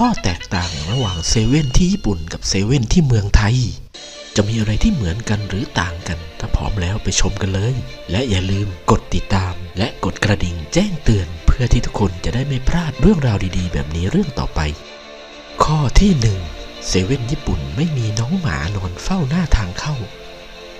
ข้อแตกต่างระหว่างเซเว่นที่ญี่ปุ่นกับเซเว่นที่เมืองไทย จะมีอะไรที่เหมือนกันหรือต่างกัน ถ้าพร้อมแล้วไปชมกันเลย และอย่าลืมกดติดตาม และกดกระดิ่งแจ้งเตือน เพื่อที่ทุกคนจะได้ไม่พลาดเรื่องราวดีๆ แบบนี้เรื่องต่อไป ข้อที่หนึ่งเซเว่นญี่ปุ่นไม่มีน้องหมานอนเฝ้าหน้าทางเข้า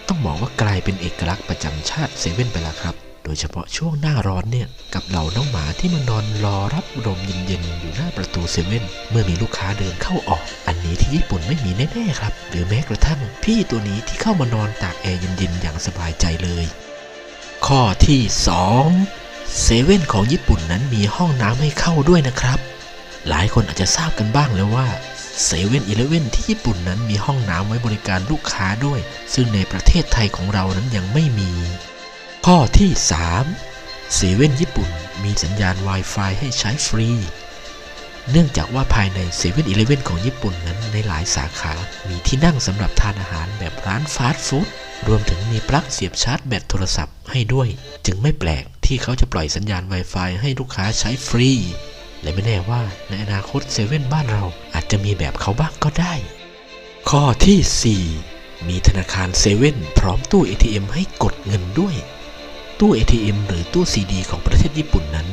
ต้องบอกว่ากลายเป็นเอกลักษณ์ประจำชาติเซเว่นไปแล้วครับ โดยเฉพาะช่วงหน้าร้อนเนี่ย กับเหล่าน้องหมาที่มานอนรอรับลมเย็นๆ อยู่หน้าประตูเซเว่นเมื่อมีลูกค้าเดินเข้าออก อันนี้ที่ญี่ปุ่นไม่มีแน่ๆครับ หรือแม้กระทั่งพี่ตัวนี้ที่เข้ามานอนตากแอร์เย็นๆ อย่างสบายใจเลย ข้อที่ 2เซเว่นของญี่ปุ่นนั้นมีห้องน้ำให้เข้าด้วยนะครับ หลายคนอาจจะทราบกันบ้างแล้วว่าเซเว่นอีเลเว่นที่ญี่ปุ่นนั้นมีห้องน้ำไว้บริการลูกค้าด้วย ซึ่งในประเทศไทยของเรานั้นยังไม่มี ข้อที่ 3 เซเว่นญี่ปุ่นมีสัญญาณ Wi-Fi ให้ใช้ฟรี เนื่องจากว่าภายในเซเว่นอีเลเว่นของญี่ปุ่นนั้นในหลายสาขามีที่นั่งสำหรับทานอาหารแบบร้านฟาสต์ฟู้ดรวมถึงมีปลั๊กเสียบชาร์จแบตโทรศัพท์ให้ด้วย จึงไม่แปลกที่เขาจะปล่อยสัญญาณ Wi-Fi ให้ลูกค้าใช้ฟรี และไม่แน่ว่าในอนาคตเซเว่นบ้านเราอาจจะมีแบบเขาบ้างก็ได้ ข้อที่ 4 มีธนาคารเซเว่นพร้อมตู้ ATM ให้กดเงินด้วย ตู้ ATM หรือตู้ CD ของประเทศญี่ปุ่นนั้น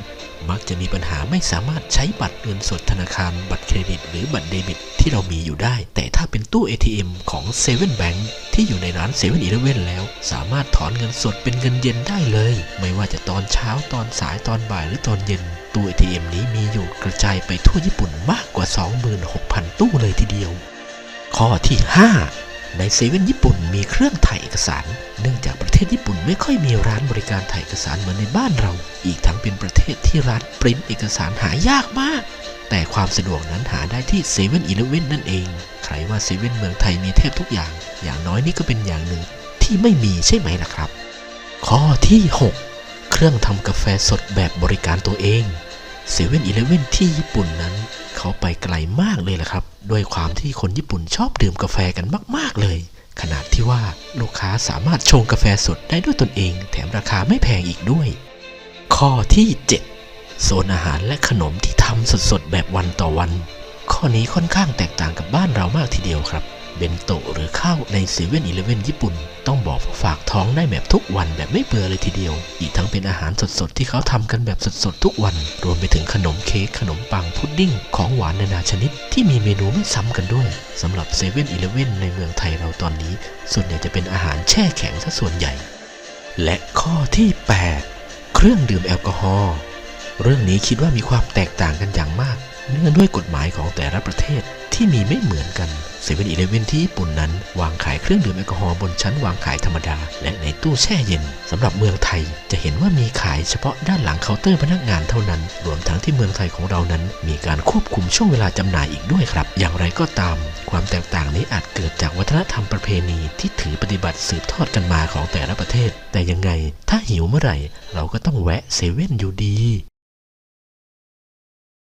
มักจะมีปัญหาไม่สามารถใช้บัตรเงินสดธนาคาร บัตรเครดิต หรือบัตรเดบิตที่เรามีอยู่ได้ แต่ถ้าเป็นตู้ ATM ของ7 Bank ที่อยู่ในร้าน7 e เ e ่ e อแล้ว สามารถถอนเงินสดเป็นเงินเย็นได้เลย ไม่ว่าจะตอนเช้าตอนสายตอนบ่ายหรือตอนเย็น ตู้ ATM นี้มีอยู่กระจายไปทั่วญี่ปุ่นมากกว่า 26,000 ตู้เลยทีเดียว ข้อที่ 5ในเซเว่นญี่ปุ่นมีเครื่องถ่ายเอกสาร เนื่องจาก ศญี่ปุ่นไม่ค่อยมีร้านบริการถ่ายเอกสารเหมือนในบ้านเรา อีกทั้งเป็นประเทศที่ร้านปริ้นเอกสารหายากมาก แต่ความสะดวกนั้นหาได้ที่เซเว่นอีเลเว่นนั่นเอง ใครว่าเซเว่นเมืองไทยมีแทบทุกอย่าง อย่างน้อยนี่ก็เป็นอย่างหนึ่งที่ไม่มีใช่ไหมล่ะครับ ข้อที่ 6 เครื่องทำกาแฟสดแบบบริการตัวเองเซเว่นอีเลเว่นที่ญี่ปุ่นนั้น เขาไปไกลมากเลยล่ะครับ ด้วยความที่คนญี่ปุ่นชอบดื่มกาแฟกันมาก ๆเลย ขนาดที่ว่าลูกค้าสามารถชงกาแฟสดได้ด้วยตนเอง แถมราคาไม่แพงอีกด้วย ข้อที่ 7 โซนอาหารและขนมที่ทำสดๆ แบบวันต่อวัน ข้อนี้ค่อนข้างแตกต่างกับบ้านเรามากทีเดียวครับ เบนโตะหรือข้าวในเซเว่นอีเลเว่นญี่ปุ่น ต้องบอกฝากท้องได้แบบทุกวันแบบไม่เบื่อเลยทีเดียว อีกทั้งเป็นอาหารสดๆ ที่เขาทำกันแบบสดๆ ทุกวัน รวมไปถึงขนมเค้กขนมปังพุดดิ้ง ของหวานนานาชนิด ที่มีเมนูไม่ซ้ำกันด้วยสำหรับเซเว่นอีเลเว่นในเมืองไทยเราตอนนี้ ส่วนใหญ่จะเป็นอาหารแช่แข็งซะส่วนใหญ่ และข้อที่ 8 เครื่องดื่มแอลกอฮอล์เรื่องนี้คิดว่ามีความแตกต่างกันอย่างมาก เนื่องด้วยกฎหมายของแต่ละประเทศที่มีไม่เหมือนกันเซเว่นอีเลเว่นที่ญี่ปุ่นนั้น วางขายเครื่องดื่มแอลกอฮอล์บนชั้นวางขายธรรมดา และในตู้แช่เย็นสำหรับเมืองไทยจะเห็นว่ามีขายเฉพาะด้านหลังเคาน์เตอร์พนักงานเท่านั้น รวมทั้งที่เมืองไทยของเรานั้น มีการควบคุมช่วงเวลาจำหน่ายอีกด้วยครับ อย่างไรก็ตาม ความแตกต่างนี้อาจเกิดจากวัฒนธรรมประเพณีที่ถือปฏิบัติสืบทอดกันมาของแต่ละประเทศ แต่ยังไงถ้าหิวเมื่อไหร่ เราก็ต้องแวะเซเว่นอยู่ดี